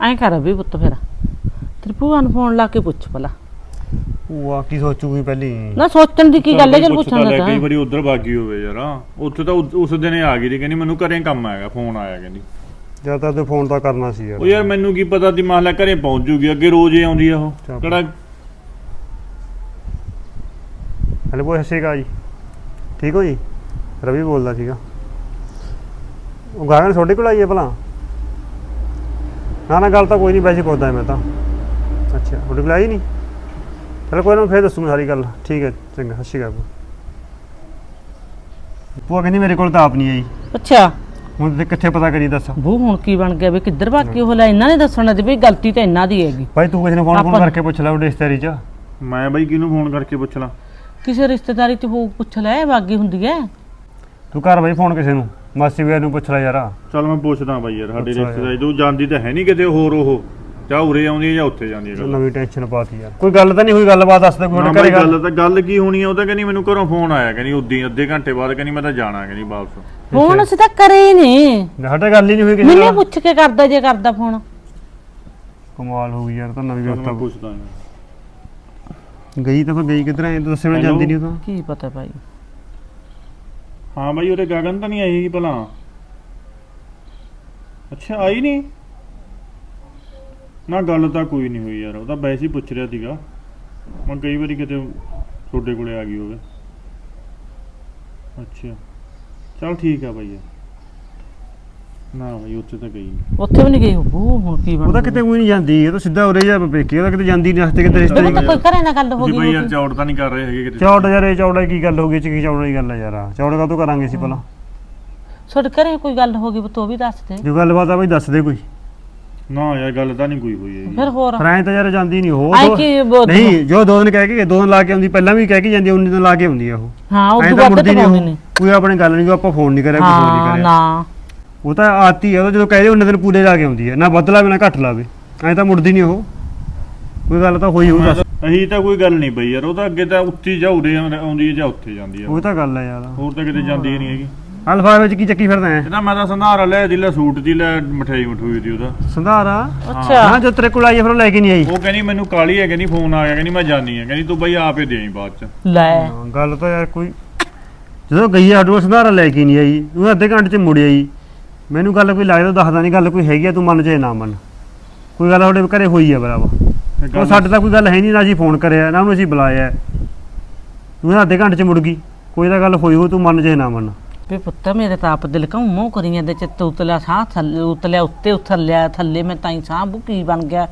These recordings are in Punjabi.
ਐਂ ਕਰ ਵੀ ਪੁੱਤ ਫਿਰ। ਤੇਰੀ ਭੂਆ ਨੂੰ ਫੋਨ ਲਾ ਕੇ ਪੁੱਛ ਭਲਾ। ਉਹ ਕੀ ਸੋਚੂਗੀ ਪਹਿਲੀ? ਨਾ ਸੋਚਣ ਦੀ ਕੀ ਗੱਲ ਹੈ ਜਦ ਪੁੱਛਣ ਲੈ, ਲੱਗਾ। ਕਈ ਵਾਰੀ ਉਧਰ ਭਾਗੀ ਹੋਵੇ ਯਾਰ। ਉੱਥੇ ਤਾਂ ਉਸ ਦਿਨ ਹੀ ਆ ਗਈ ਸੀ ਕਹਿੰਦੀ ਮੈਨੂੰ ਘਰੇ ਕੰਮ ਆਏਗਾ ਫੋਨ ਆਇਆ ਕਹਿੰਦੀ। ਜਦ ਤਾਂ ਤੇ ਫੋਨ ਤਾਂ ਕਰਨਾ ਸੀ ਉਹ ਯਾਰ ਯਾਰ ਮੈਨੂੰ ਕੀ ਪਤਾ ਦੀ ਮਾਹਲਾ ਘਰੇ ਪਹੁੰਚ ਜੂਗੀ ਅੱਗੇ ਰੋਜ਼ ਹੀ ਆਉਂਦੀ ਆ ਉਹ। ਕਿਹੜਾ ਹਲੇ ਬੋਲ ਹੱਸੇਗਾ ਜੀ। ਠੀਕ ਹੋ ਜੀ? ਰਵੀ ਬੋਲਦਾ ਸੀਗਾ। ਉਹ ਗਾਗਨ ਤੁਹਾਡੇ ਕੋਲ ਆਈ ਹੈ ਭਲਾ? ਨਾ ਨਾ ਗੱਲ ਤਾਂ ਕੋਈ ਨਹੀਂ ਵੈਸੇ ਪੁੱਛਦਾ ਮੈਂ ਤਾਂ। ਅੱਛਾ ਤੁਹਾਡੇ ਕੋਲ ਆਈ ਨਹੀਂ? ਚਲ ਕੋਈ ਨਾ ਫੇਰ ਦੱਸੂਗਾ ਸਾਰੀ ਗੱਲ। ਠੀਕ ਹੈ ਚੰਗਾ ਹੱਸੇਗਾ ਭੂਆ। ਕਹਿੰਦੀ ਮੇਰੇ ਕੋਲ ਤਾਂ ਆਪ ਨਹੀਂ ਆਈ। ਅੱਛਾ। ਹੁਣ ਤੇ ਕਿੱਥੇ ਪਤਾ ਕਰੀ ਦੱਸ। ਬੂ ਹੁਣ ਕੀ ਬਣ ਗਿਆ ਵੀ ਕਿੱਧਰ ਭਾਗੀ ਉਹ ਲੈ ਇਹਨਾਂ ਨੇ ਦੱਸਣਾ ਤੇ ਵੀ ਗਲਤੀ ਤਾਂ ਇਹਨਾਂ ਦੀ ਹੈਗੀ। ਭਾਈ ਤੂੰ ਕਿਸੇ ਨੂੰ ਫੋਨ ਫੋਨ ਆਪਾਂ- ਕਰਕੇ ਪੁੱਛ ਲੈ ਉਹ ਰਿਸ਼ਤੇਦਾਰੀ ਚ। ਮੈਂ ਬਾਈ ਕਿਹਨੂੰ ਫੋਨ ਕਰਕੇ ਪੁੱਛ ਲਾਂ? ਕਿਸੇ ਰਿਸ਼ਤੇਦਾਰੀ ਚ ਹੋ ਪੁੱਛ ਲੈ ਬਾਗੀ ਹੁੰਦੀ ਹੈ। ਤੂੰ ਕਰ ਬਾਈ ਫੋਨ ਕਿਸੇ ਨੂੰ। ਮਾਸੀ ਵੀਰ ਨੂੰ ਪੁੱਛ ਲੈ ਯਾਰ। ਚੱਲ ਮੈਂ ਪੁੱਛਦਾ ਬਾਈ ਯਾਰ ਸਾਡੇ ਅੱਛਾ ਯਾਰ। ਰਿਸ਼ਤੇਦਾਰੀ ਤੂੰ ਜਾਂਦੀ ਤਾਂ ਹੈ ਨਹੀਂ ਕਿਤੇ ਹੋਰ ਉਹ ਜਾਂ ਉਰੇ ਆਉਂਦੀ ਹੈ ਜਾਂ ਉੱਥੇ ਜਾਂਦੀ ਹੈ ਗੱਲ। ਨਵੀਂ ਟੈਨਸ਼ਨ ਪਾਤੀ ਯਾਰ। ਕੋਈ ਗੱਲ ਤਾਂ ਨਹੀਂ ਹੋਈ ਗੱਲਬਾਤ ਦੱਸ ਦੇ ਕੋਈ ਨਾ ਬਾਈ ਘਰੇ ਗੱਲ। ਤਾਂ ਗੱਲ ਕੀ ਹੋਣੀ ਆ ਉਹ ਤਾਂ ਕਹਿੰਦੀ ਮੈਨੂੰ ਘਰੋਂ ਫੋਨ ਆਇਆ ਕਹਿੰਦੀ ਉਦੀ ਅੱਧੇ ਘੰਟੇ ਬਾਅਦ ਕਹਿੰਦੀ ਮੈਂ ਤਾਂ ਜਾਣਾ ਕਹਿੰਦੀ ਵਾਪਸ। ਫੋਨ ਅਸੀਂ ਤਾਂ ਕਰੇ ਹੀ ਨਹੀਂ ਸਾਡੇ ਗੱਲ ਹੀ ਨਹੀਂ ਹੋਈ ਕਿਸੇ ਮੈਨੂੰ ਨਾਲ। ਪੁੱਛ ਕੇ ਕਰਦਾ ਜੇ ਕਰਦਾ ਫੋਨ ਕਮਾਲ ਹੋ ਗਈ ਯਾਰ ਤਾਂ ਨਵੀਂ ਚੱਲ ਮੈਂ ਵਿਵਸਥਾ ਪੁੱਛਦਾ। ਗਈ ਤਾਂ ਫਿਰ ਗਈ ਕਿੱਧਰ ਐ ਦੱਸੇ ਨਾ Hello? ਜਾਂਦੀ ਨਹੀਂ ਉਹ ਤਾਂ ਕੀ ਪਤਾ ਭਾਈ। ਹਾਂ ਬਾਈ ਉਹਦੇ ਗਗਨ ਤਾਂ ਨਹੀਂ ਆਈ ਭਲਾ। ਅੱਛਾ, ਆਈ ਨਹੀਂ? ਨਾ, ਗੱਲ ਤਾਂ ਕੋਈ ਨਹੀਂ ਹੋਈ ਯਾਰ, ਉਹ ਤਾਂ ਵੈਸੇ ਹੀ ਪੁੱਛ ਰਿਹਾ ਸੀਗਾ। ਮੈਂ ਕਈ ਵਾਰੀ ਕਿਤੇ ਤੁਹਾਡੇ ਕੋਲੇ ਆ ਗਈ ਹੋਵੇ। ਅੱਛਾ, ਚਲ ਠੀਕ ਆ ਬਾਈ ਯਾਰ। ਨਾ ਬਾਈ ਉੱਥੇ ਤਾਂ ਗਈ ਨਹੀਂ। ਉੱਥੇ ਵੀ ਨਹੀਂ ਗਈ ਬੂ ਹੁਣ ਕੀ ਬਣ ਉਹ ਤਾਂ ਕਿਤੇ ਕੋਈ ਨਹੀਂ ਜਾਂਦੀ ਇਹ ਤਾਂ ਸਿੱਧਾ ਉਰੇ ਜਾ ਪੇਕੇ ਉਹ ਤਾਂ ਕਿਤੇ ਜਾਂਦੀ ਨਹੀਂ ਹਸਤੇ ਕਿਤੇ ਉਹ ਰਿਸ਼ਤੇ ਤਾਂ ਕੋਈ ਘਰੇ ਨਾ ਗੱਲ ਹੋ ਤੁਸੀਂ ਗਈ ਬਾਈ ਯਾਰ ਹੋਊਗੀ। ਚੌੜ ਤਾਂ ਨਹੀਂ ਕਰ ਰਹੇ ਹੈਗੇ ਕਿਤੇ। ਚੌੜ ਯਾਰ ਇਹ ਚੌੜਾ ਕੀ ਗੱਲ ਹੋ ਗਈ ਚਿੱਕੀ ਚੌੜਾ ਦੀ ਗੱਲ ਆ ਯਾਰ। ਚੌੜ ਕਾ ਕਰਾਂਗੇ ਸੀ ਪਹਿਲਾਂ ਤੁਹਾਡੇ ਘਰੇ ਕੋਈ ਗੱਲ ਹੋ ਗਈ ਤੋ ਵੀ ਦੱਸ ਦੇ। ਜੋ ਗੱਲਬਾਤ ਆ ਬਈ ਦੱਸ ਦੇ ਕੋਈ। ਨਾ ਯਾਰ ਗੱਲ ਤਾਂ ਨਹੀਂ ਕੋਈ ਹੋਈ ਹੈਗੀ। ਫਿਰ ਹੋਰ? ਫਿਰ ਐਂ ਤਾਂ ਯਾਰ ਜਾਂਦੀ ਨਹੀਂ ਉਹ ਦੋ- ਕੀ ਬੋ- ਨਹੀਂ ਜੋ ਦੋ ਦਿਨ ਕਹਿ ਕੇ ਗਏ, ਦੋ ਦਿਨ ਲਾ ਕੇ ਆਉਂਦੀ ਪਹਿਲਾਂ ਵੀ ਕਹਿ ਕੇ ਜਾਂਦੀ ਉਨੀ ਦਿਨ ਲਾ ਕੇ ਆਉਂਦੀ ਆ ਉਹ। ਹਾਂ ਉਹ ਐਂ ਤੋਂ ਤਾਂ ਵੱਧ ਮੁੜਦੀ ਤਾਂ ਨਹੀਂ ਪਾਉਂਦੀ ਉਹ। ਨਹੀਂ ਕੋਈ ਆਪਣੀ ਗੱਲ ਨਹੀਂ ਜੋ ਆਪਾਂ ਫੋਨ ਨਹੀਂ ਕਰਿਆ ਕੁਝ ਹੋਰ ਨਹੀਂ ਹਾਂ ਕਰਿਆ। ਨਾ। ਉਹ ਤਾਂ ਆਤੀ ਹੈ ਉਹ ਜਦੋਂ ਕਹਦੇ ਉਹਨੇ ਦਿਨ ਪੂਰੇ ਲਾ ਕੇ ਆਉਂਦੀ ਹੈ ਨਾ ਵੱਧ ਲਾਵੇ ਨਾ ਘੱਟ ਲਾਵੇ। ਐਂ ਤਾਂ ਮੁੜਦੀ ਨਹੀਂ ਉਹ। ਕੋਈ ਗੱਲ ਤਾਂ ਹੋਈ ਹੋਊ ਦੱਸ। ਅਹੀ ਤਾਂ ਕੋਈ ਗੱਲ ਨਹੀਂ ਬਈ ਯਾਰ ਉਹ ਤਾਂ ਅੱਗੇ ਤਾਂ ਉੱਤੀ ਜਾਂ ਉਰੇ ਆਉਂਦੀ ਹੈ ਜਾਂ ਉੱਥੇ ਜਾਂਦੀ ਹੈ ਉਹ ਤਾਂ ਗੱਲ ਹੈ ਯਾਰ। ਹੋਰ ਤਾਂ ਕਿਤੇ ਜਾਂਦੀ ਨਹੀਂ ਹੈਗੀ। ਅਲਫਾ ਵਿੱਚ ਕੀ ਚੱਕੀ ਫਿਰਦਾ ਹੈ ਇਹਦਾ ਮੈਂ ਤਾਂ ਸੰਧਾਰਾ ਲੈ ਦੀ ਲੈ ਸੂਟ ਦੀ ਲੈ ਮਠਿਆਈ ਮਠੂਈ ਦੀ ਉਹਦਾ। ਸੰਧਾਰਾ? ਅੱਛਾ। ਹਾਂ ਜੋ ਤੇਰੇ ਕੋਲ ਆਈ ਫਿਰ ਉਹ ਲੈ ਕੇ ਨਹੀਂ ਆਈ। ਉਹ ਕਹਿੰਦੀ ਮੈਨੂੰ ਕਾਲੀ ਹੈ ਕਹਿੰਦੀ ਫੋਨ ਆ ਗਿਆ ਕਹਿੰਦੀ ਮੈਂ ਜਾਣੀ ਹੈ ਕਹਿੰਦੀ ਤੂੰ ਬਈ ਆਪੇ ਦੇਈ ਬਾਅਦ ਚ। ਲੈ। ਗੱਲ ਤਾਂ ਯਾਰ ਕੋਈ ਜਦੋਂ ਗਈ ਆ ਡੋਰ ਸੰਧਾਰਾ ਲੈ ਕੇ ਨਹੀਂ ਆਈ। ਉਹ ਅੱਧੇ ਘੰਟੇ ਚ ਮੁੜ ਆਈ। ਮੈਨੂੰ ਗੱਲ ਕੋਈ ਲੱਗਦਾ ਦੱਸਦਾ ਨਹੀਂ ਗੱਲ ਕੋਈ ਹੈਗੀ ਆ ਤੂੰ ਮੰਨ ਜੇ ਨਾ ਮੰਨ। ਕੋਈ ਗੱਲ ਤੁਹਾਡੇ ਘਰੇ ਹੋਈ ਆ ਬਰਾਬਰ ਤੇ ਉਹ ਸਾਡੇ ਤਾਂ ਕੋਈ ਗੱਲ ਹੈ ਨਹੀਂ ਨਾ ਅਸੀਂ ਫੋਨ ਕਰਿਆ ਨਾ ਉਹਨੂੰ ਅਸੀਂ ਬੁਲਾਇਆ। ਤੂੰ ਅੱਧੇ ਘੰਟੇ ਚ ਮੁੜ ਗਈ। ਕੋਈ ਤਾਂ ਗੱਲ ਹੋਈ ਹੋ ਤੂੰ ਮੰਨ ਜੇ ਨਾ ਮੰਨ। ਵੀ ਪੁੱਤ ਮੇਰੇ ਤਾਂ ਆਪ ਦਿਲ ਘੁੰਮੋ ਕਰੀ ਜਾਂਦੇ ਚਿੱਤ ਉਤਲਿਆ ਸਾਹ ਥੱਲੇ ਉਤਲਿਆ ਉੱਤੇ ਉਥਲਿਆ ਥੱਲੇ ਮੈਂ ਤਾਂ ਹੀ ਸਾਹ ਬੂ ਕੀ ਬਣ ਗਿਆ।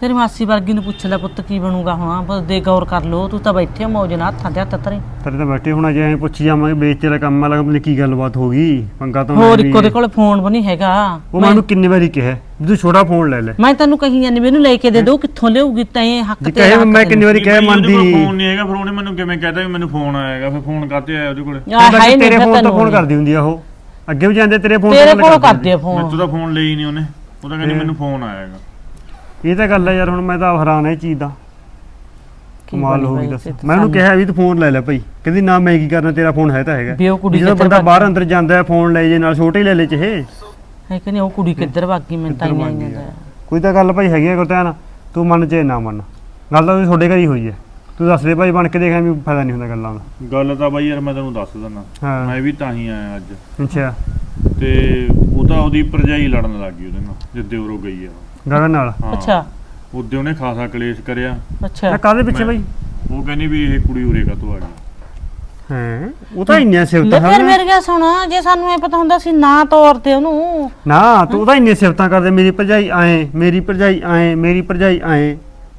ਤੇਰੀ ਮਾਸੀ ਵਰਗੀ ਨੂੰ ਪੁੱਛ ਲੈ ਪੁੱਤ ਕੀ ਬਣੂਗਾ ਹੁਣ ਬਸ ਦੇ ਗੌਰ ਕਰ ਲੋ ਤੂੰ ਤਾਂ ਬੈਠੇ ਮੌਜ ਨਾਲ ਹੱਥਾਂ ਤੇ ਹੱਥ ਤਰੇ। ਤੇਰੇ ਤਾਂ ਬੈਠੇ ਹੋਣਾ ਜੇ ਐਂ ਪੁੱਛੀ ਜਾਵਾਂਗੇ ਵੇਚ ਤੇਰਾ ਕੰਮ ਆ ਲੱਗ ਕੀ ਗੱਲਬਾਤ ਹੋ ਗਈ? ਪੰਗਾ ਤਾਂ ਹੋਰ ਇੱਕੋ ਦੇ ਕੋਲ ਫੋਨ ਵੀ ਨਹੀਂ ਹੈਗਾ। ਉਹ ਮੈਨੂੰ ਕਿੰਨੇ ਵਾਰੀ ਕਿਹਾ ਵੀ ਤੂੰ ਛੋਟਾ ਫੋਨ ਲੈ ਲੈ। ਮੈਂ ਤੈਨੂੰ ਕਹੀ ਜਾਂਦੀ ਮੈਨੂੰ ਲੈ ਕੇ ਦੇ ਦੋ ਕਿੱਥੋਂ ਲਿਆਉਗੀ ਤੈਂ ਹੱਕ ਤੇ ਕਹੇ ਮੈਂ ਕਿੰਨੇ ਵਾਰੀ ਕਿਹਾ ਮੰਨਦੀ ਨਹੀਂ। ਫੋਨ ਨਹੀਂ ਹੈਗਾ ਫਿਰ ਉਹਨੇ ਮੈਨੂੰ ਕਿਵੇਂ ਕਹਿਤਾ ਵੀ ਮੈਨੂੰ ਫੋਨ ਆਏਗਾ ਫਿਰ ਫੋਨ ਕਾਤੇ ਆਇਆ ਉਹਦੇ ਕੋਲੇ? ਤੇਰੇ ਫੋਨ ਤੋਂ ਫੋਨ ਕਰਦੀ ਹੁੰਦੀ ਆ ਉਹ। ਅੱਗੇ ਵੀ ਜਾਂਦੇ ਤੇਰੇ ਫੋਨ ਤੇਰੇ ਤੋਂ ਕੋਲ ਕਰਦੇ ਆ। ਮੈਨੂੰ ਫੋਨ। ਤਾਂ ਫੋਨ ਲਈ ਨਹੀਂ ਉਹਨੇ। ਉਹ ਤਾਂ ਕਹਿੰਦੀ ਮੈਨੂੰ ਫੋਨ ਆਏਗਾ ਇਹ ਤਾਂ ਗੱਲ ਹੈ ਯਾਰ ਹੁਣ ਮੈਂ ਤਾਂ ਹੈਰਾਨ ਇਹ ਚੀਜ਼ ਦਾ। ਕੀ ਕਮਾਲ ਬਣੀ ਹੋ ਗਈ ਬਾਈ ਦੱਸ। ਤੇ ਮੈਂ ਉਹਨੂੰ ਸਾਨੂੰ- ਕਿਹਾ ਵੀ ਤੂੰ ਫੋਨ ਲੈ ਲੈ ਭਾਈ। ਕਹਿੰਦੀ ਨਾ ਮੈਂ ਕੀ ਕਰਨਾ ਤੇਰਾ ਫੋਨ ਹੈ ਤਾਂ ਹੈਗਾ। ਵੀ ਉਹ ਕੁੜੀ ਜਦੋਂ ਕਿੱਧਰ ਬੰਦਾ ਭੱਜ ਬਾਹਰ ਅੰਦਰ ਜਾਂਦਾ ਹੈ ਫੋਨ ਲੈ ਜੇ ਨਾਲ ਛੋਟੇ ਹੀ ਲੈ ਲੈ ਚਾਹੇ ਹੈ ਕਿ ਨਹੀਂ ਉਹ ਕੁੜੀ ਕਿੱਧਰ ਭਾਗੀ ਮੈਂ ਤਾਂ ਹੀ ਕਿੱਧਰ ਗਈ ਜਾਂਦਾ ਕੋਈ ਤਾਂ ਗੱਲ ਭਾਈ ਹੈਗੀ ਹੈ ਗੁਰਤਿਆਨ ਤੂੰ ਮੰਨ ਚਾਹੇ ਨਾ ਮੰਨ। ਗੱਲ ਤਾਂ ਤੁਹਾਡੇ ਘਰ ਹੀ ਹੋਈ ਹੈ ਤੂੰ ਦੱਸ ਦੇ ਭਾਈ ਬਣ ਕੇ ਦੇਖਾਂ ਵੀ ਫਾਇਦਾ ਨਹੀਂ ਹੁੰਦਾ ਗੱਲਾਂ ਦਾ। ਗੱਲ ਤਾਂ ਬਾਈ ਯਾਰ ਮੈਂ ਤੈਨੂੰ ਦੱਸ ਦਿੰਦਾ। ਹਾਂ। ਮੈਂ ਵੀ ਤਾਂ ਹੀ ਆਇਆ ਅੱਜ। ਅੱਛਾ। ਤੇ ਉਹ ਤਾਂ ਉਹਦੀ ਭਰਜਾਈ ਲੜਨ ਲੱਗ ਗਈ ਉਹਦੇ ਨਾਲ ਜਿੱਦੇ ਉਰੋਂ ਗਈ ਆ। ਉਹ। ਗਗਨ ਨਾਲ। ਹਾਂ। ਅੱਛਾ। ਉਹਦੇ ਉਹਨੇ ਖਾਸਾ ਕਲੇਸ਼ ਕਰਿਆ। ਅੱਛਾ। ਨਾ ਕਾਹਦੇ ਪਿੱਛੇ ਭਾਈ ਉਹ ਕਹਿੰਦੀ ਵੀ ਇਹ ਕੁੜੀ ਉਰੇ ਕਾ ਆ ਗਈ? ਹੈ? ਉਹ ਤਾਂ ਇੰਨੇ ਸਿਫਤ ਲੈ ਫਿਰ ਹਨ ਮੇਰੇ ਗਿਆ ਸੁਣ ਜੇ ਸਾਨੂੰ ਇਹ ਪਤਾ ਹੁੰਦਾ ਸੀ ਨਾ ਤੋਰਦੇ ਉਹਨੂੰ। ਨਾ ਤੂੰ ਤਾਂ ਇੰਨੇ ਸਿਫਤਾਂ ਕਰਦੇ ਮੇਰੀ ਭਰਜਾਈ ਆਏ ਮੇਰੀ ਭਰਜਾਈ ਆਏ ਮੇਰੀ ਭਰਜਾਈ ਆਏ।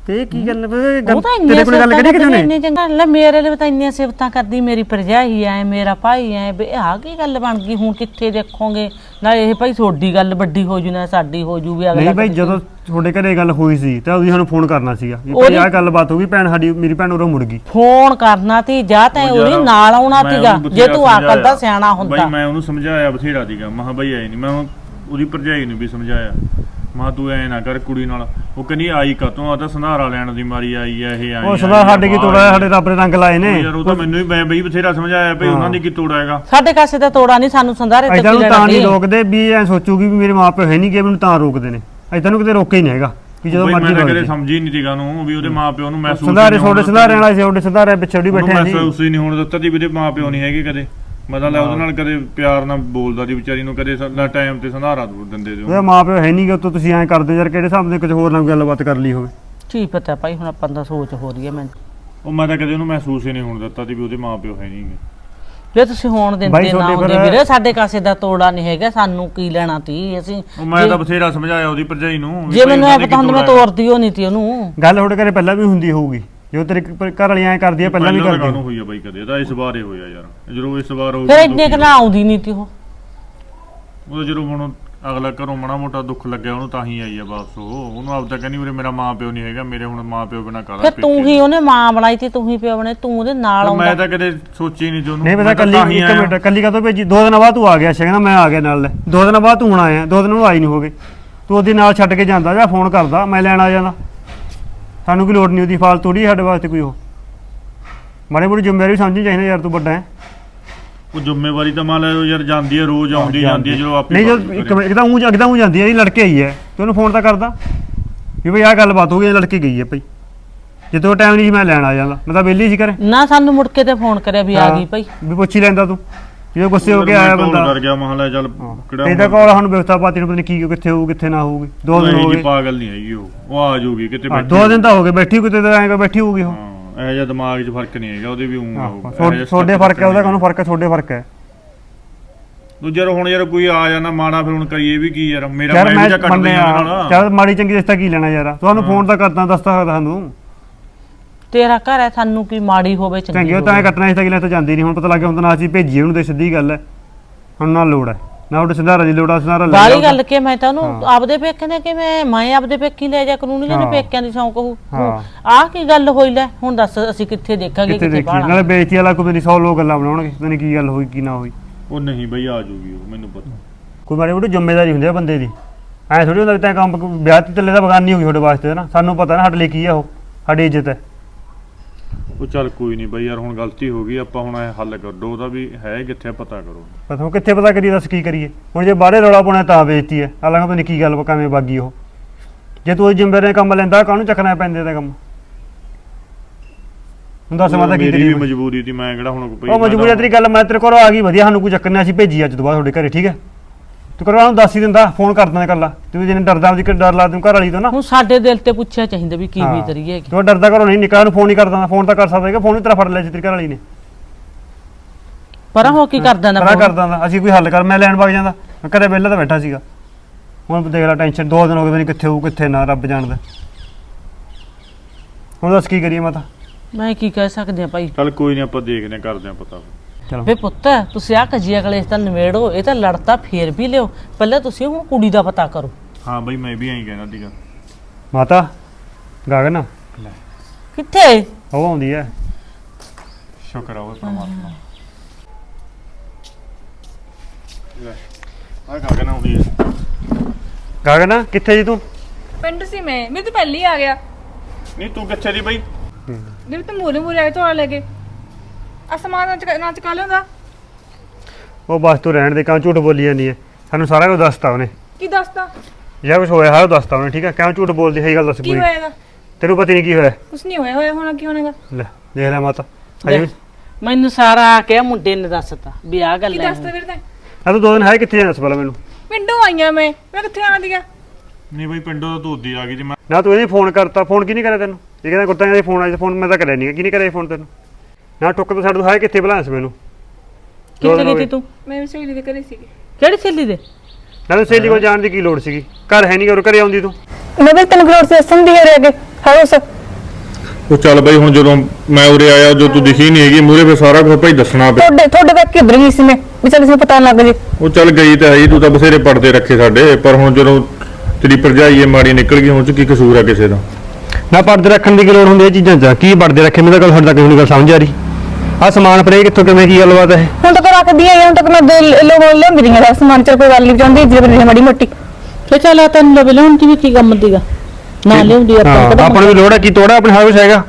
ਤੇ ਇਹ ਕੀ ਗੱਲ ਇਹ ਗੱਲ- ਉਹ ਤਾਂ ਇੰਨੇ ਤੇਰੇ ਕੋਲ ਗੱਲ ਕਰੀ ਕਿਤੇ ਉਹਨੇ? ਇੰਨੇ ਚੰਗਾ ਲੈ ਮੇਰੇ ਲਈ ਤਾਂ ਇੰਨੀਆਂ ਸਿਫਤਾਂ ਕਰਦੀ ਮੇਰੀ ਭਰਜਾਈ ਐ ਮੇਰਾ ਭਾਈ ਐ ਵੀ ਆਹ ਕੀ ਗੱਲ ਬਣ ਗਈ ਹੁਣ ਕਿੱਥੇ ਦੇਖੋਗੇ? ਨਾ ਇਹ ਭਾਈ ਤੁਹਾਡੀ ਗੱਲ ਵੱਡੀ ਹੋ ਜੂ ਨਾ ਸਾਡੀ ਹੋ ਜੂ ਵੀ ਅਗਲਾ ਨਹੀਂ ਭਾਈ ਜਦੋਂ ਤੁਹਾਡੇ ਘਰੇ ਗੱਲ ਹੋਈ ਸੀ ਤਾਂ ਉਹਦੀ ਸਾਨੂੰ ਫੋਨ ਕਰਨਾ ਸੀਗਾ ਵੀ ਭਾਈ ਆਹ ਗੱਲਬਾਤ ਹੋ ਗਈ ਭੈਣ ਸਾਡੀ ਮੇਰੀ ਭੈਣ ਉਰੋਂ ਮੁੜ ਗਈ। ਫੋਨ ਕਰਨਾ ਤੀ ਜਾਂ ਤਾਂ ਉਹ ਉਹਦੀ ਨਾਲ ਆਉਣਾ ਮੈਂ ਤੀਗਾ ਉਹਨੂੰ ਜੇ ਬਥੇਰਾ ਤੂੰ ਅਕਲ ਦਾ ਸਮਝਾਇਆ। ਸਿਆਣਾ ਹੁੰਦਾ। ਬਾਈ ਮੈਂ ਉਹਨੂੰ ਸਮਝਾਇਆ ਬਥੇਰਾ ਦੀਗਾ ਮਹਾ ਬਾਈ ਆਈ ਨਹੀਂ ਮੈਂ ਉਹ- ਉਹਦੀ ਭਰਜਾਈ ਨੂੰ ਵੀ ਸਮਝਾਇਆ। ਮਾ ਤੂੰ ਐ ਨਾ ਕਰ ਕੁੜੀ ਨਾਲ। ਉਹ ਕਹਿੰਦੀ ਆਈ ਕਤੋਂ ਆ ਤਾਂ ਸੰਧਾਰਾ ਲੈਣ ਦੀ ਮਾਰੀ ਆਈ ਐ ਇਹ ਆਈ ਉਹ ਸਦਾ ਸਾਡੇ ਕੀ ਤੋੜਾ। ਸਾਡੇ ਰੱਬ ਨੇ ਰੰਗ ਲਾਏ ਨੇ। ਯਾਰ ਉਹ ਤਾਂ ਮੈਨੂੰ ਵੀ ਮੈਂ ਬਈ ਬਥੇਰਾ ਸਮਝਾਇਆ ਭਈ ਉਹਨਾਂ ਦੀ ਕੀ ਤੋੜਾ ਹੈਗਾ। ਸਾਡੇ ਕਾਸੇ ਦਾ ਤੋੜਾ ਨਹੀਂ ਸਾਨੂੰ ਸੰਧਾਰੇ ਤੇ ਐਦਾਂ ਕੀ ਨੂੰ ਤਾਂ ਨਹੀਂ। ਰੋਕਦੇ ਵੀ ਐ ਸੋਚੂਗੀ ਵੀ ਮੇਰੇ ਮਾਪੇ ਹੈ ਨਹੀਂ ਕਿ ਮੈਨੂੰ ਤਾਂ ਰੋਕਦੇ ਨੇ। ਐਦਾਂ ਨੂੰ ਕਿਤੇ ਰੋਕੇ ਹੀ ਨਹੀਂ ਹੈਗਾ ਕਿ ਜਦੋਂ ਮਰਜ਼ੀ ਮੈਂ ਕਦੇ। ਸਮਝੀ ਨਹੀਂ ਸੀਗਾ ਨੂੰ ਵੀ ਉਹਦੇ ਮਾਪਿਓ ਨੂੰ ਮਹਿਸੂਸ ਸੰਧਾਰੇ ਨਹੀਂ ਛੋੜੇ ਹੋਣ ਸੰਧਾਰੇ ਵਾਲਾ ਸੀ ਉਹਦੇ ਸੰਧਾਰੇ ਪਿੱਛੇ ਵੀ ਉਹਨੂੰ ਬੈਠੇ ਸੀ ਮਹਿਸੂਸ ਹੀ ਨਹੀਂ ਹੋਣ ਦਿੱਤਾ ਦੀ ਵੀ ਉਹਦੇ ਮਾਪਿਓ ਨਹੀਂ ਹੈਗੇ ਕਦੇ। ਮੈਂ ਤਾਂ ਲੈ ਉਹਦੇ ਨਾਲ ਕਦੇ ਪਿਆਰ ਨਾਲ ਬੋਲਦਾ ਦੀ ਵਿਚਾਰੀ ਨੂੰ ਕਦੇ ਨਾ ਟਾਈਮ ਤੇ ਸੰਧਾਰਾ ਦੂਰ ਦਿੰਦੇ ਉਹਦੇ ਜੋ ਮਾਂ ਪਿਓ ਹੈ ਨਹੀਂ ਕਿ ਤੁਸੀਂ ਐਂ ਕਰਦੇ ਯਾਰ ਕਿਹੜੇ ਹਿਸਾਬ ਦੇ ਕੁਝ ਹੋਰ ਨਾਲ ਗੱਲਬਾਤ ਕਰ ਲਈ ਹੋਵੇ। ਕੀ ਪਤਾ ਭਾਈ ਹੁਣ ਆਪਾਂ ਦਾ ਸੋਚ ਹੋ ਰਹੀ ਹੈ ਮੈਨੂੰ। ਉਹ ਮੈਂ ਤਾਂ ਕਦੇ ਉਹਨੂੰ ਮਹਿਸੂਸ ਹੀ ਨਹੀਂ ਹੋਣ ਦਿੱਤਾ ਦੀ ਵੀ ਉਹਦੇ ਮਾਪਿਓ ਹੈ ਨਹੀਂਗੇ ਜੇ ਤੁਸੀਂ ਹੋਣ ਬਾਈ ਦਿੰਦੇ ਨਾ ਤੁਹਾਡੇ ਫਿਰ- ਵੀਰੇ ਸਾਡੇ ਕਾਸੇ ਦਾ ਤੋੜਾ ਨਹੀਂ ਹੈਗਾ ਸਾਨੂੰ ਕੀ ਲੈਣਾ ਤੀ ਅਸੀਂ ਉਹ ਮੈਂ ਜੇ- ਤਾਂ ਬਥੇਰਾ ਸਮਝਾਇਆ ਉਹਦੀ ਭਰਜਾਈ ਨੂੰ ਵੀ ਜੇ ਭਾਈ ਮੈਨੂੰ ਦੀ ਪਤਾ ਹੁੰਦਾ ਮੈਂ ਕੀ ਤੋੜ ਹੈ। ਤੋੜਦੀ ਹੋ ਨਹੀਂ ਤੀ ਉਹਨੂੰ। ਗੱਲ ਤੁਹਾਡੇ ਘਰੇ ਪਹਿਲਾਂ ਵੀ ਹੁੰਦੀ ਹੋਊਗੀ। ਜੋ ਤੇਰੇ ਘਰ ਵਾਲੀ ਐਂ ਕਰਦੀ ਹੈ ਪਹਿਲਾਂ ਵੀ ਕਰਦੀ ਕਾਹਨੂੰ ਹੋਈ ਆ ਬਾਈ ਕਦੇ? ਇਹਦਾ ਇਸ ਵਾਰ ਹੀ ਹੋਇਆ ਯਾਰ। ਜਦੋਂ ਇਸ ਵਾਰ ਹੋ ਫਿਰ ਇੰਨੇ ਕੁ ਨਾ ਆਉਂਦੀ ਨਹੀਂ ਤੀ ਉਹ। ਉਹ ਜਦੋਂ ਹੁਣ ਅਗਲਾ ਘਰੋਂ ਮਣਾ ਮੋਟਾ ਦੁੱਖ ਲੱਗਿਆ ਉਹਨੂੰ ਤਾਂ ਹੀ ਆਈ ਆ ਵਾਪਸ ਉਹ। ਉਹਨੂੰ ਆਪ ਤਾਂ ਕਹਿੰਦੀ ਵੀਰੇ ਮੇਰਾ ਮਾਂ ਪਿਓ ਨਹੀਂ ਹੈਗਾ ਮੇਰੇ ਹੁਣ ਮਾਂ ਪਿਓ ਬਿਨਾ ਕਾਹਦਾ ਫਿਰ ਤੂੰ ਹੀ ਉਹਨੇ ਮਾਂ ਬਣਾਈ ਤੀ ਤੂੰ ਹੀ ਪਿਓ ਬਣੇ ਤੂੰ ਉਹਦੇ ਨਾਲ ਮੈਂ ਆਉਂਦਾ। ਤਾਂ ਕਦੇ ਸੋਚੀ ਨਹੀਂ ਉਹਨੂੰ ਨਹੀਂ ਪਤਾ ਮੈਂ ਕੱਲੀ ਇੱਕ। ਮਿੰਟ ਕੱਲੀ ਕਦੋਂ ਭੇਜੀ? ਦੋ ਦਿਨਾਂ ਬਾਅਦ ਤੂੰ ਆ ਗਿਆ ਸੀ ਕਹਿੰਦਾ ਮੈਂ ਆ ਗਿਆ ਨਾਲ। ਲੈ ਦੋ ਦਿਨਾਂ ਬਾਅਦ ਤੂੰ ਹੁਣ ਆਇਆ ਦੋ ਦਿਨ ਉਹ ਆਈ ਨਹੀਂ ਹੋਗੇ। ਤੂੰ ਉਹਦੇ ਨਾਲ ਛੱਡ ਕੇ ਜਾਂਦਾ ਜਾਂ ਫੋਨ ਕਰਦਾ ਮੈਂ ਲੈਣ ਆ ਜਾਂਦਾ। ਸਾਨੂੰ ਕੋਈ ਲੋੜ ਨਹੀਂ ਉਹਦੀ ਫਾਲਤੂ ਨਹੀਂ ਸਾਡੇ ਵਾਸਤੇ ਕੋਈ ਉਹ। ਮਾੜੇ ਮੋਟੀ ਜ਼ਿੰਮੇਵਾਰੀ ਵੀ ਸਮਝਣੀ ਚਾਹੀਦੀ ਯਾਰ ਤੂੰ ਵੱਡਾ ਹੈ। ਉਹ ਜ਼ਿੰਮੇਵਾਰੀ ਤਾਂ ਮੰਨ ਲੈ ਯਾਰ ਜਾਂਦੀ ਹੈ ਰੋਜ਼ ਆਉਂਦੀ ਜਾਂਦੀ ਹੈ ਜਦੋਂ। ਆਪੇ ਨਹੀਂ ਬਾਤ ਜੋ ਕਰੇ। ਇੱਕ ਇੱਕਦਮ ਉਹ ਇੱਕਦਮ ਉਹ ਜਾਂਦੀ ਹੈ ਇਹ ਲੜਕੇ ਆਈ ਹੈ ਤੂੰ ਉਹਨੂੰ ਫੋਨ ਤਾਂ ਕਰਦਾ। ਵੀ ਭਈ ਆਹ ਗੱਲਬਾਤ ਹੋ ਗਈ ਇਹ ਲੜਕੇ ਗਈ ਹੈ ਭਈ। ਜੇ ਤੂੰ ਟਾਈਮ ਨਹੀਂ ਸੀ ਮੈਂ ਲੈਣ ਆ ਜਾਂਦਾ। ਮੈਂ ਤਾਂ ਵਿਹਲੀ ਸੀ ਘਰੇ। ਨਾ ਸਾਨੂੰ ਮੁੜ ਕੇ ਤੇ ਫੋਨ ਕਰਿਆ ਵੀ ਆ ਗਈ ਭਾਈ। ਵੀ ਪੁੱਛ ਹੀ ਲੈਂਦਾ ਤੂੰ। ਜਦੋਂ ਗੁੱਸੇ ਹੋ ਕੇ ਆਇਆ ਬੰਦਾ? ਡਰ ਗਿਆ? ਮਹਲਾ ਚੱਲ ਕਿਹੜਾ ਇਹਦਾ ਕੋਲ ਹੁਣ ਵਿਵਸਥਾ ਪਾਤੀ ਨੂੰ ਪਤਾ ਨਹੀਂ ਕੀ ਕਿੱਥੇ ਹੋਊ ਕਿੱਥੇ ਨਾ ਹੋਊਗੀ। ਦੋ ਦਿਨ ਹੋ ਗਏ। ਪਾਗਲ ਨਹੀਂ ਹੈਗੀ ਉਹ। ਉਹ ਆ ਜਾਊਗੀ ਕਿਤੇ ਬੈਠੀ ਦੋ ਦਿਨ ਤਾਂ ਹੋ ਗਏ ਬੈਠੀ ਕਿਤੇ ਤਾਂ ਐਂ ਬੈਠੀ ਹੋਊਗੀ ਉਹ। ਹਾਂ ਇਹ ਜਿਹਾ ਦਿਮਾਗ 'ਚ ਫ਼ਰਕ ਨਹੀਂ ਹੈਗਾ ਉਹਦੇ ਵੀ ਉਂ ਤੁਹਾਡੇ ਤੁਹਾਡੇ ਫ਼ਰਕ ਹੈ ਉਹਦਾ ਕਾਹਨੂੰ ਫ਼ਰਕ ਹੈ? ਤੁਹਾਡੇ ਫ਼ਰਕ ਹੈ। ਦੂਜਾ ਹੁਣ ਯਾਰ ਕੋਈ ਆ ਜਾਣਾ ਮਾੜਾ ਫਿਰ ਹੁਣ ਕਰੀਏ ਵੀ ਕੀ ਯਾਰ? ਮੇਰਾ ਮੈਂ ਵੀ ਤਾਂ ਕੱਟ ਦਿਆਂ ਨਾਲ ਚੱਲ ਮਾੜੀ ਚੰਗੀ ਰਿਸ਼ਤਾ ਕੀ ਲੈਣਾ ਯਾਰ? ਤੁਹਾਨੂੰ ਫੋਨ ਤਾਂ ਕਰਦਾ ਦੱਸਦਾ ਤੁਹਾਨੂੰ ਤੇਰਾ ਘਰ ਹੈ ਸਾਨੂੰ ਕੀ ਮਾੜੀ ਹੋਵੇ ਚੰਗੀ ਚੰਗੀ ਉਹ ਤਾਂ ਐ ਹੋਵੇ। ਕੱਟਣਾ ਰਿਸ਼ਤਾ ਕੀ ਲੈ ਤਾਂ ਜਾਂਦੀ ਨਹੀਂ ਹੁਣ ਪਤਾ ਲੱਗ ਗਿਆ ਹੁਣ ਤਾਂ ਨਾ ਅਸੀਂ ਭੇਜੀਏ ਉਹਨੂੰ ਤੇ ਸਿੱਧੀ ਗੱਲ ਹੈ। ਹੁਣ ਨਾ ਲੋੜ ਹੈ ਨਾ ਉਹਦੇ ਸੰਧਾਰਾ ਦੀ ਲੋੜ ਆ ਸੰਧਾਰਾ ਲੈ ਬਾਲੀ ਜਾਓ। ਗੱਲ ਕਿ ਮੈਂ ਤਾਂ ਉਹਨੂੰ ਆਪਦੇ ਪੇਕੇ ਨੇ ਕਿ ਮੈਂ ਮੈਂ ਆਪਦੇ ਪੇਕੀ ਲੈ ਜਾ ਕਾਨੂੰਨੀ ਜਿਹਨੇ ਹਾਂ। ਪੇਕਿਆਂ ਦੀ ਸੌਂ ਕਹੂ ਹਾਂ। ਆਹ ਕੀ ਗੱਲ ਹੋਈ ਲੈ ਹੁਣ ਦੱਸ ਅਸੀਂ ਕਿੱਥੇ ਦੇਖਾਂਗੇ ਕਿੱਥੇ ਕਿੱਥੇ ਦੇਖੀ ਨਾਲੇ ਬੇਇੱਜ਼ਤੀ ਵਾਲਾ ਕੋਈ ਨਹੀਂ 100 ਲੋਕ ਗੱਲਾਂ ਬਣਾਉਣਗੇ ਪਤਾ ਨਹੀਂ ਕੀ ਗੱਲ ਹੋਈ ਕੀ ਨਾ ਹੋਈ। ਉਹ ਨਹੀਂ ਬਈ ਆ ਜਾਊਗੀ ਉਹ ਮੈਨੂੰ ਪਤਾ। ਕੋਈ ਮਾੜੀ ਮੋਟੀ ਜ਼ਿੰਮੇਵਾਰੀ ਹੁੰਦੀ ਆ ਬੰਦੇ ਦੀ। ਐ ਥੋੜੀ ਹੁੰਦਾ ਵੀ ਤੈਂ ਕੰਮ ਵਿਆਹ ਤੇ ਚੱਲੇ ਤਾਂ ਬਗਾਨੀ ਹੋ ਗਈ ਤੁਹਾਡੇ ਵਾਸਤੇ ਨਾ। ਸਾਨੂੰ ਪਤਾ ਨਾ ਸਾਡੇ ਲਈ ਕੀ ਆ ਉਹ ਸਾਡੀ ਇੱਜ਼ਤ ਹੈ। ਉਹ ਚੱਲ ਕੋਈ ਨਹੀਂ ਬਈ ਯਾਰ ਹੁਣ ਗਲਤੀ ਹੋ ਗਈ ਆਪਾਂ ਹੁਣ ਇਹ ਹੱਲ ਕੱਢੋ ਉਹਦਾ ਵੀ ਹੈ ਕਿੱਥੇ ਪਤਾ ਕਰੋ। ਪਰ ਹੁਣ ਕਿੱਥੇ ਪਤਾ ਕਰੀਏ ਦੱਸ ਕੀ ਕਰੀਏ। ਹੁਣ ਜੇ ਬਾਹਰੇ ਰੌਲਾ ਪਾਉਣਾ ਤਾਂ ਬੇਇੱਜ਼ਤੀ ਹੈ। ਅਲੱਗ ਪਤਾ ਨਹੀਂ ਕੀ ਗੱਲ ਕਿਵੇਂ ਬਾਗੀ ਉਹ। ਜੇ ਤੂੰ ਜ਼ਿੰਮੇਵਾਰੀ ਨਾਲ ਕੰਮ ਲੈਂਦਾ ਕਾਹਨੂੰ ਚੱਕਣਾ ਪੈਂਦੇ ਦਾ ਕੰਮ? ਹੁਣ ਦੱਸ ਮੈਂ ਤਾਂ ਕੀ ਮੇਰੀ ਵੀ ਮਜਬੂਰੀ ਸੀ ਮੈਂ ਕਿਹੜਾ ਹੁਣ ਕੋਈ ਉਹ ਮਜਬੂਰੀ ਤੇਰੀ ਗੱਲ ਮੈਂ ਤੇਰੇ ਕੋਲ ਆ ਗਈ ਵਧੀਆ ਸਾਨੂੰ ਕੋਈ ਚੱਕਰ ਨਹੀਂ ਅਸੀਂ ਭੇਜੀ ਅੱਜ ਤੋਂ ਬਾਅਦ ਤੁਹਾਡੇ ਘਰੇ ਠੀਕ ਹੈ? ਤੂੰ ਕਰਵਾ ਨੂੰ ਦੱਸ ਹੀ ਦਿੰਦਾ ਫੋਨ ਕਰ ਦਿੰਦਾ ਕੱਲਾ ਤੂੰ ਜਿਹਨੇ ਡਰਦਾ ਉਹਦੀ ਡਰ ਲਾ ਤੂੰ ਘਰ ਵਾਲੀ ਤੋਂ ਨਾ। ਹੁਣ ਸਾਡੇ ਦਿਲ ਤੇ ਪੁੱਛਿਆ ਚਾਹੀਦਾ ਵੀ ਕੀ ਹਾਂ। ਬੀਤਰੀ ਹੈ ਤੂੰ ਡਰਦਾ ਘਰੋਂ ਨਹੀਂ ਨਿਕਾਹ ਨੂੰ ਫੋਨ ਨਹੀਂ ਕਰਦਾ ਫੋਨ ਤਾਂ ਕਰ ਸਕਦਾ ਹੈਗਾ ਫੋਨ ਵੀ ਤੇਰਾ ਫੜ ਲਿਆ ਸੀ ਤੇਰੀ ਘਰ ਵਾਲੀ ਨੇ। ਪਰ ਹੋ ਕੀ ਕਰਦਾ ਨਾ ਪਰਾਂ phone? ਕਰਦਾ ਹੁੰਦਾ ਅਸੀਂ ਕੋਈ ਹੱਲ ਕਰ ਮੈਂ ਲੈਣ ਵਗ ਜਾਂਦਾ। ਮੈਂ ਘਰੇ ਵਿਹਲਾ ਤਾਂ ਬੈਠਾ ਸੀਗਾ। ਹੁਣ ਦੇਖ ਲੈ ਟੈਨਸ਼ਨ ਦੋ ਦਿਨ ਹੋ ਗਏ ਮੈਨੂੰ ਕਿੱਥੇ ਹੋਊ ਕਿੱਥੇ ਨਾ ਰੱਬ ਜਾਣਦਾ। ਹੁਣ ਦੱਸ ਕੀ ਕਰੀਏ ਮੈਂ ਤਾਂ ਮੈਂ ਕੀ ਕਹਿ ਸਕਦੇ ਆ ਭਾਈ? ਚੱਲ ਕੋਈ ਨਹੀਂ ਆਪਾਂ ਦੇਖਦੇ ਹਾਂ, ਕਰਦੇ ਆ ਪਤਾ। ਚਲੋ। ਵੇ ਪੁੱਤ ਤੁਸੀਂ ਆ ਕਜੀਆ ਕਲੇਸ਼ ਤਾਂ ਨਿਮੇੜੋ ਇਹ ਤਾਂ ਲੜਤਾ ਫੇਰ ਵੀ ਲਿਓ। ਪਹਿਲਾਂ ਤੁਸੀਂ ਹੁਣ ਕੁੜੀ ਦਾ ਪਤਾ ਕਰੋ। ਹਾਂ ਬਈ ਮੈਂ ਵੀ ਐਂ ਕਹਿਣਾ ਸੀਗਾ। ਮਾਤਾ ਗਗਨ? ਕਿੱਥੇ? ਉਹ ਆਉਂਦੀ ਹੈ ਸ਼ੁਕਰ ਆ ਉਹ ਪਰਮਾਤਮਾ ਲੈ ਆ ਗਗਨ ਆਉਂਦੀ ਹੈ ਗਗਨ ਕਿੱਥੇ ਜੀ ਤੂੰ? ਪਿੰਡ ਸੀ ਮੈਂ। ਮੈਂ ਤਾਂ ਪਹਿਲੀ ਆ ਗਿਆ। ਨਹੀਂ ਤੂੰ ਕਿੱਥੇ ਦੀ ਬਈ? ਜੇ ਤਾਂ ਮੂਰੇ ਮੂਰੇ ਆਏ ਤੋੜਾ ਲੈ ਕੇ। ਅਸਮਾਨ ਨਾਲ ਚ- ਨਾਲ ਚਕਾ ਲਿਆਉਂਦਾ ਉਹ ਬਸ ਤੂੰ ਰਹਿਣ ਦੇ ਕਾਂ ਝੂਠ ਬੋਲੀ ਜਾਂਦੀ ਹੈ ਸਾਨੂੰ ਸਾਰਾ ਕੁਝ ਦੱਸਤਾ ਉਹਨੇ। ਕੀ ਦੱਸਦਾ ਜਿਹੜਾ ਕੁਝ ਹੋਇਆ ਹੈ ਉਹ ਦੱਸਤਾ ਉਹਨੇ ਠੀਕ ਹੈ ਕਿਉਂ ਝੂਠ ਬੋਲਦੀ ਹੈ ਇਹ ਗੱਲ ਦੱਸ ਕੀ ਕੋਈ ਹੋਏਗਾ ਤੈਨੂੰ ਪਤਾ ਨਹੀਂ ਕੀ ਹੋਇਆ। ਕੁਛ ਨਹੀਂ ਹੋਇਆ ਹੋਇਆ ਹੋਣਾ ਕੀ ਹੋਣਾਗਾ? ਲੈ ਦੇਖ ਲੈ ਮਾਤਾ। ਹਜੇ ਵੀ ਮੈਨੂੰ ਸਾਰਾ ਆ ਕੇ ਮੁੰਡੇ ਨੇ ਦੱਸਤਾ ਵੀ ਆ ਗੱਲ ਕੀ ਹੈ ਦੱਸਦਾ ਵੀਰ ਤੈਂ ਆ ਤੂੰ ਦੋ ਦਿਨ ਹੈ ਕਿੱਥੇ ਜਾਣਾ ਸੀ ਪਹਿਲਾਂ ਮੈਨੂੰ? ਪਿੰਡੋਂ ਆਈਆਂ ਮੈਂ ਮੈਂ ਕਿੱਥੇ ਆਣਾ ਦੀਗਾ ਨਹੀਂ ਬਈ ਪਿੰਡੋਂ ਤਾਂ ਤੂੰ ਉੱਦੀ ਆ ਗਈ ਤੇ ਮੈਂ ਨਾ ਤੂੰ ਇਹਨੇ ਫੋਨ ਕਰਤਾ ਫੋਨ ਕੀ ਨਹੀਂ ਕਰਿਆ ਤੈਨੂੰ? ਇਹ ਕਹਿੰਦਾ ਗੁੱਟਾਂ ਦੇ ਫੋਨ ਆਇਆ ਫੋਨ ਮੈਂ ਤਾਂ ਕਰਿਆ ਨਹੀਂ ਕੀ ਨਹੀਂ ਕਰਿਆ ਫੋਨ ਤੈਨੂੰ? ਨਾ ਟੁੱਕ ਤਾਂ ਸਾਡੇ ਤੋਂ ਹੈ ਕਿੱਥੇ ਬੁਲਾਇਆ ਸੀ ਮੈਨੂੰ ਕਿੱਥੇ ਹੋ ਗਈ। ਤੀ ਤੂੰ? ਮੈਂ ਵੀ ਸਹੇਲੀ ਦੇ ਘਰੇ ਸੀਗੀ। ਕਿਹੜੀ ਸਹੇਲੀ ਦੇ? ਨਾਲੇ ਸਹੇਲੀ ਕੋਲ ਜਾਣ ਦੀ ਕੀ ਲੋੜ ਸੀਗੀ? ਘਰ ਹੈ ਨਹੀਂ ਉਹ ਘਰੇ ਆਉਂਦੀ ਤੂੰ? ਮੈਂ ਵੀ ਤੈਨੂੰ ਗਲੋਰ ਸੇ ਅਸਮ ਦੀ ਘਰੇ ਅੱਗੇ। ਹਾਂ ਉਸ ਉਹ ਚੱਲ ਬਈ ਹੁਣ ਜਦੋਂ ਮੈਂ ਉਰੇ ਆਇਆ ਜੋ ਤੂੰ ਦਿਖੀ ਨਹੀਂ ਹੈਗੀ ਮੂਰੇ ਫੇ ਸਾਰਾ ਕੁਝ ਭਾਈ ਦੱਸਣਾ ਪਿਆ। ਤੁਹਾਡੇ ਤੁਹਾਡੇ ਤੱਕ ਕਿਧਰ ਗਈ ਸੀ ਮੈਂ। ਵੀ ਚੱਲ ਇਸ ਨੂੰ ਪਤਾ ਨਾ ਲੱਗ ਜੇ। ਉਹ ਚੱਲ ਗਈ ਤਾਂ ਹੈ ਹੀ, ਤੂੰ ਤਾਂ ਬਥੇਰੇ ਪੜਦੇ ਰੱਖੇ ਸਾਡੇ। ਪਰ ਹੁਣ ਜਦੋਂ ਤੇਰੀ ਭਰਜਾਈ ਇਹ ਮਾੜੀ ਨਿਕਲ ਗਈ ਹੁਣ ਚ ਕੀ ਕਸੂਰ ਆ ਕਿਸੇ ਦਾ? ਨਾ ਪਰਦੇ ਰੱਖਣ ਦੀ ਕੀ ਲੋੜ ਹੁੰਦੀ ਇਹ ਚੀਜ਼ਾਂ 'ਚ? ਕੀ ਪਰਦੇ ਰੱਖੇ? ਮੈਨੂੰ ਤਾਂ ਗੱਲ ਤੁਹਾਡੇ ਤੱਕ ਨਹੀਂ ਗੱਲ ਸਮਝ ਆ ਰਹੀ। ਆ ਸਮਾਨ ਪਰੇ ਕਿੱਥੋਂ ਕਿਵੇਂ ਕੀ ਗੱਲਬਾਤ ਹੈ? ਹੁਣ ਤੱਕ ਰੱਖਦੀ ਆਈ ਹੁਣ ਤੱਕ ਮੈਂ ਦੋ ਲੋਕ ਲਿਆਂਦੀ ਨਹੀਂ ਹੈ ਸਮਾਨ ਚਲ ਕੋਈ ਗੱਲ ਨਹੀਂ ਚਾਹੁੰਦੀ ਜਿਹੜੇ ਮੇਰੇ ਮਾੜੀ ਮੋਟੀ। ਫੇ ਚੱਲ ਆ ਤੈਨੂੰ ਲਵੇ ਲਿਆਉਣ ਦੀ ਵੀ ਕੀ ਕੰਮ ਦੀਗਾ? ਨਾ ਲਿਆਉਂਦੀ ਆਪਾਂ ਹਾਂ ਆਪਾਂ ਨੂੰ ਵੀ ਲੋੜ ਹੈ ਕੀ ਤੋੜਾ ਆਪਣੇ ਵਿੱਚ ਹੈਗਾ?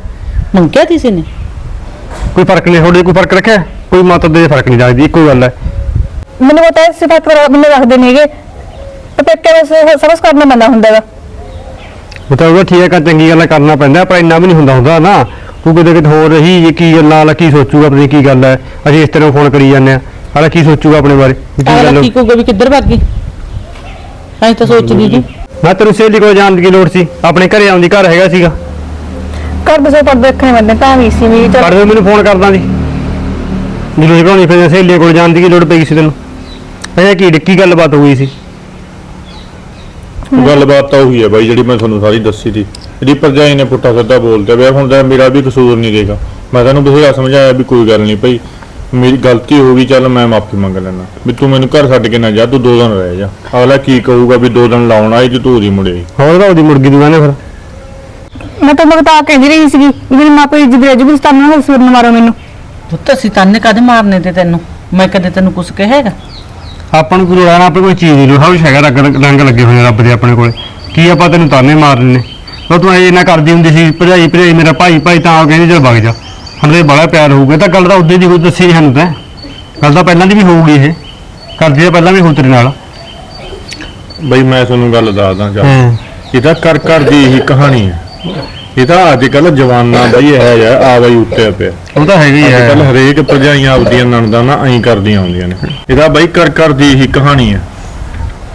ਮੰਗਿਆ ਕਿਸੇ ਨੇ ਕੋਈ ਫ਼ਰਕ ਨਹੀਂ ਥੋੜੇ ਕੋਈ ਫ਼ਰਕ ਰੱਖਿਆ? ਕੋਈ ਮਾਤਾ ਦੇ ਫ਼ਰਕ ਨਹੀਂ ਰੱਖਦੀ ਇੱਕੋ ਗੱਲ ਹੈ। ਮੈਨੂੰ ਪਤਾ ਹੈ ਸਿਫਤ ਕਰ ਮੈਨੂੰ ਰੱਖਦੇ ਨੇਗੇ ਤੇ ਪੇਕੇ ਦਾ ਸ- ਸਬਸ ਕਰਨਾ ਪੈਂਦਾ ਹੁੰਦਾ ਉਹ ਤਾਂ ਉਹ ਠੀਕ ਹੈ ਚੰਗੀ ਗੱਲ ਕਰਨਾ ਪੈਂਦਾ ਪਰ ਇੰਨਾ ਵੀ ਨਹੀਂ ਹੁੰਦਾ ਹੁੰਦਾ ਨਾ। ਤੂੰ ਕਿਤੇ ਕਿਤੇ ਹੋਰ ਰਹੀ ਇਹ ਕੀ ਗੱਲਾਂ ਵਾਲਾ ਕੀ ਸੋਚੂਗਾ ਆਪਣੀ ਕੀ ਗੱਲ ਹੈ ਅਸੀਂ ਇਸ ਤਰ੍ਹਾਂ ਫੋਨ ਕਰੀ ਜਾਂਦੇ ਆ। ਹਾਲਾ ਕੀ ਸੋਚੂਗਾ ਆਪਣੇ ਬਾਰੇ ਵੀ ਕੀ ਅਗਲਾ ਗੱਲ ਕੀ ਕਹੂਗਾ ਵੀ ਕਿੱਧਰ ਭੱਗ ਗਈ? ਐਂ ਤਾਂ ਸੋਚਦੀ ਜੀ ਮੈਂ ਤੈਨੂੰ ਸਹੇਲੀ ਕੋਲ ਜਾਣ ਦੀ ਲੋੜ ਸੀ? ਆਪਣੇ ਘਰੇ ਆਉਂਦੀ ਘਰ ਹੈਗਾ ਸੀਗਾ। ਘਰ ਦੇ ਸੋ ਪਰ ਦੇਖਣੇ ਬੰਦੇ ਤਾਂ ਵੀ ਸੀ ਵੀ ਕਰ ਚੱਲ ਦੇ ਮੈਨੂੰ ਫੋਨ ਕਰਦਾ ਦੀ ਜਦੋਂ ਘਰੋਂ ਫਿਰ ਸਹੇਲੀ ਕੋਲ ਜਾਣ ਦੀ ਕੀ ਲੋੜ ਪਈ ਸੀ ਤੈਨੂੰ? ਇਹ ਕੀ ਕੀ ਗੱਲਬਾਤ ਹੋਈ ਸੀ? ਗੱਲਬਾਤ ਤਾਂ ਉਹੀ ਹੈ ਬਾਈ ਜਿਹੜੀ ਮੈਂ ਤੁਹਾਨੂੰ ਸਾਰੀ ਦੱਸੀ ਸੀ। ਇਹਦੀ ਭਰਜਾਈ ਨੇ ਪੁੱਠਾ ਸਿੱਧਾ ਬੋਲਦੇ ਪਿਆ ਹੁਣ ਤਾਂ ਮੇਰਾ ਵੀ ਕਸੂਰ ਨਹੀਂ ਦੇਗਾ ਮੈਂ ਤੈਨੂੰ ਬਥੇਰਾ ਸਮਝਾਇਆ ਵੀ ਕੋਈ ਗੱਲ ਨਹੀਂ ਭਾਈ ਮੇਰੀ ਗਲਤੀ ਹੋ ਗਈ ਚੱਲ ਮੈਂ ਮਾਫੀ ਮੰਗ ਲੈਣਾ ਵੀ ਤੂੰ ਮੈਨੂੰ ਘਰ ਛੱਡ ਕੇ ਨਾ ਜਾ ਤੂੰ ਦੋ ਦਿਨ ਰਹਿ ਜਾ। ਅਗਲਾ ਕੀ ਕਹੂਗਾ ਵੀ ਦੋ ਦਿਨ ਲਾਉਣ ਆਈ ਤੇ ਤੂੰ ਉਹਦੀ ਮੁੜੇ। ਹੋਰ ਉਹਦੀ ਮੁਰਗੀ ਦੀ ਕਹਿੰਦੇ ਫਿਰ। ਮੈਂ ਤਾਂ ਮਗਤਾ ਕਹਿੰਦੀ ਰਹੀ ਸੀਗੀ ਵੀ ਮੇਰੀ ਮਾਂ ਪਿਓ ਜਿੱਦ ਰਜੂ ਤਾਂ ਨਾ ਸਿਰ ਨੂੰ ਮਾਰੋ ਮੈਨੂੰ। ਪੁੱਤ ਅਸੀਂ ਤਾਨੇ ਕਦੇ ਮਾਰਨੇ ਤੇ ਤੈਨੂੰ? ਮੈਂ ਕਦੇ ਤੈਨੂੰ ਕੁਛ ਕਹੇਗਾ ਆਪਾਂ ਨੂੰ ਕੋਈ ਲੋੜ ਆ ਨਾ ਆਪਣੇ ਕੋਈ ਚੀਜ਼ ਦੀ ਲੋੜ ਹਉਸ਼ ਹੈਗਾ ਰੰਗ ਰੰਗ ਲੱਗੇ ਹੋਏ ਰੱਬ ਦੇ ਆਪਣੇ ਕੋਲੇ। ਕੀ ਆਪਾਂ ਤੈਨੂੰ ਤਾਨੇ ਮਾਰਨੇ ਉਹ ਤੂੰ ਇਹ ਨਾ ਕਰਦੀ ਹੁੰਦੀ ਸੀ ਭਜਾਈ ਭਜਾਈ ਮੇਰਾ ਭਾਈ ਭਾਈ ਤਾਂ ਆ ਕਹਿੰਦੀ ਚਲ ਵਗ ਜਾ। ਹਲੇ ਬੜਾ ਪਿਆਰ ਹੋਊਗਾ ਤਾਂ ਗੱਲ ਤਾਂ ਉਦੋਂ ਦੀ ਕੋਈ ਦੱਸੀ ਨੀ ਸਾਨੂੰ ਤਾਂ। ਗੱਲ ਤਾਂ ਪਹਿਲਾਂ ਦੀ ਵੀ ਹੋਊਗੀ ਇਹ। ਕਰਦੀ ਤਾਂ ਪਹਿਲਾਂ ਵੀ ਹੋ ਤੇਰੇ ਨਾਲ। ਬਈ ਮੈਂ ਤੁਹਾਨੂੰ ਗੱਲ ਦੱਸਦਾ ਚੱਲ ਹਾਂ। ਇਹ ਤਾਂ ਕਰ ਕਰ ਦੀ ਇਹੀ ਕਹਾਣੀ ਹੈ। ਇਹ ਤਾਂ ਅੱਜ ਕੱਲ ਜਵਾਨਾਂ ਬਈ ਇਹ ਹੈ ਆ ਬਈ ਉੱਤੇ ਪਿਆ। ਉਹ ਤਾਂ ਹੈਗੀ ਅੱਜ ਕੱਲ ਹੈ ਹਰੇਕ ਭਰਜਾਈਆਂ ਆਪਦੀਆਂ ਨਣਦਾਂ ਨਾ ਐਂ ਕਰਦੀਆਂ ਹੁੰਦੀਆਂ ਨੇ। ਇਹਦਾ ਬਾਈ ਕਰ ਕਰ ਦੀ ਇਹੀ ਕਹਾਣੀ ਹੈ।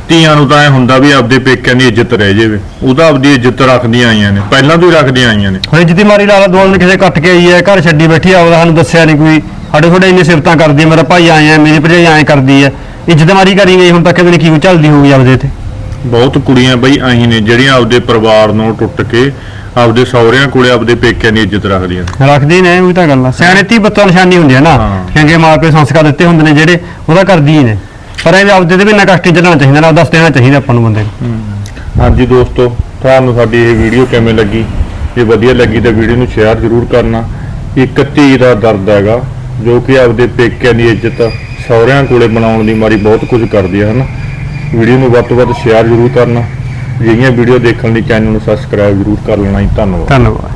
ਧੀਆਂ ਨੂੰ ਤਾਂ ਐ ਹੁੰਦਾ ਵੀ ਆਪਦੇ ਪੇਕਿਆਂ ਦੀ ਇੱਜ਼ਤ ਰਹਿ ਜਾਵੇ। ਉਹ ਤਾਂ ਆਪਦੀ ਇੱਜ਼ਤ ਰੱਖਦੀਆਂ ਆਈਆਂ ਨੇ ਪਹਿਲਾਂ ਤੋਂ ਹੀ ਰੱਖਦੀਆਂ ਆਈਆਂ ਨੇ। ਹੁਣ ਜਿੱਦੀ ਮਾਰੀ ਲਾਲਾ ਦੋ ਦਿਨ ਕਿਸੇ ਕੱਟ ਕੇ ਆਈ ਹੈ ਘਰ ਛੱਡੀ ਬੈਠੀ ਆ ਉਹਦਾ ਸਾਨੂੰ ਦੱਸਿਆ ਨਹੀਂ ਕੋਈ। ਸਾਡੇ ਥੋੜੇ ਇੰਨੇ ਸਿਫਤਾਂ ਕਰਦੀ ਹੈ ਮੇਰਾ ਭਾਈ ਆਇਆ ਮੇਰੀ ਭਰਜਾਈ ਐਂ ਕਰਦੀ ਹੈ। ਇੱਜ਼ਤ ਮਾਰੀ ਕਰੀ ਗਈ ਹੁਣ ਤੱਕ ਵੀ ਨਹੀਂ ਕੀ ਚੱਲਦੀ ਹੋਊਗੀ ਆਪਦੇ ਤੇ ਬਹੁਤ ਕੁੜੀਆਂ ਬਈ ਆਹੀ ਨੇ ਜਿਹੜੀਆਂ ਆਪਦੇ ਪਰਿਵਾਰ ਨੂੰ ਟੁੱਟ ਕੇ ਆਪਦੇ ਸਹੁਰਿਆਂ ਕੋਲੇ ਆਪਦੇ ਪੇਕਿਆਂ ਦੀ ਇੱਜ਼ਤ ਰੱਖਦੀਆਂ ਨੇ। ਰੱਖਦੀ ਨੇ ਉਹ ਤਾਂ ਗੱਲ ਆ। ਸਿਆਣੇ ਧੀ ਪੁੱਤਾਂ ਨਿਸ਼ਾਨੀ ਹੁੰਦੀ ਹੈ ਨਾ ਹਾਂ। ਚੰਗੇ ਮਾਪੇ ਸੰਸਕਾਰ ਦਿੱਤੇ ਹੁੰਦੇ ਨੇ ਜਿਹੜੇ ਉਹਦਾ ਕਰਦੀ ਹੀ ਨੇ। ਪਰ ਇਹ ਆਪਦੇ ਤੇ ਵੀ ਨਾ ਕਸ਼ਟ ਚੱਲਣਾ ਚਾਹੀਦਾ ਨਾ ਦੱਸ ਦੇਣਾ ਚਾਹੀਦਾ ਆਪਾਂ ਨੂੰ ਬੰਦੇ ਨੂੰ। ਹਾਂਜੀ ਦੋਸਤੋ ਤੁਹਾਨੂੰ ਸਾਡੀ ਇਹ ਵੀਡੀਓ ਕਿਵੇਂ ਲੱਗੀ? ਜੇ ਵਧੀਆ ਲੱਗੀ ਤਾਂ ਵੀਡੀਓ ਨੂੰ ਸ਼ੇਅਰ ਜ਼ਰੂਰ ਕਰਨਾ। ਇੱਕ ਧੀ ਦਾ ਦਰਦ ਹੈਗਾ ਜੋ ਕਿ ਆਪਦੇ ਪੇਕਿਆਂ ਦੀ ਇੱਜ਼ਤ ਸਹੁਰਿਆਂ ਕੋਲੇ ਬਣਾਉਣ ਦੀ ਮਾਰੀ ਬਹੁਤ ਕੁਝ ਕਰਦੀ ਹੈ ਹਨਾ? ਵੀਡੀਓ ਨੂੰ ਵੱਧ ਤੋਂ ਵੱਧ ਸ਼ੇਅਰ ਜ਼ਰੂਰ ਕਰਨਾ। ਜਿਹੜੀਆਂ ਵੀਡੀਓ ਦੇਖਣ ਲਈ ਚੈਨਲ ਨੂੰ ਸਬਸਕ੍ਰਾਈਬ ਜ਼ਰੂਰ ਕਰ ਲੈਣਾ ਜੀ। ਧੰਨਵਾਦ। ਧੰਨਵਾਦ।